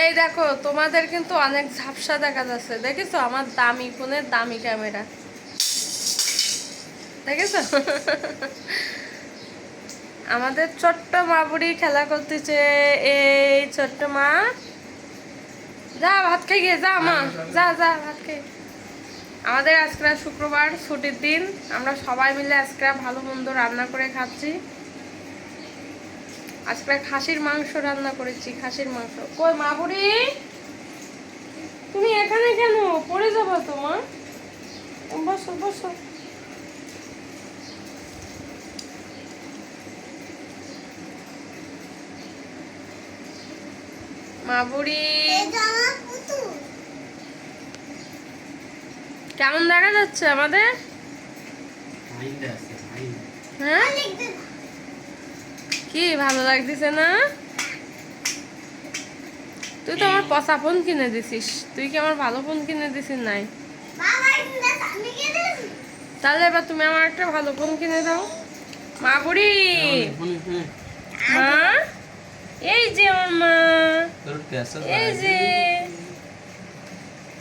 এই দেখো তোমাদের কিন্তু অনেক ঝাপসা দেখা যাচ্ছে। দেখেছ? আমার দামি ফোনের দামি ক্যামেরা। দেখেছ? আমাদের ছোট্ট মা বুড়ি খেলা করতেছে। এই ছোট্ট মা। যা ভাত খাই গিয়ে যা মা। যা যা ভাত খাই আমাদের আজকে শুক্রবার ছুটির দিন। আমরা সবাই মিলে আজকে ভালো মন্দ রান্না করে খাচ্ছি। আজকে খাসির মাংস রান্না করেছি খাসির মাংস। কই মা বুড়ি? তুমি এখানে কেন? পড়ে যাব তোমার বসো বসো। মা বুড়ি? কেমন দেখা যাচ্ছে আমাদের? হ্যাঁ? কি ভালো লাগতেছে না? তুই তো আমার পচা ফোন কিনে দিছিস। তুই কি আমার ভালো ফোন কিনে দিছিস নাই? তাহলে এবার তুমি আমার একটা ভালো ফোন কিনে দাও। মা বুড়ি! মা? এই যে আমার মা। এই যে।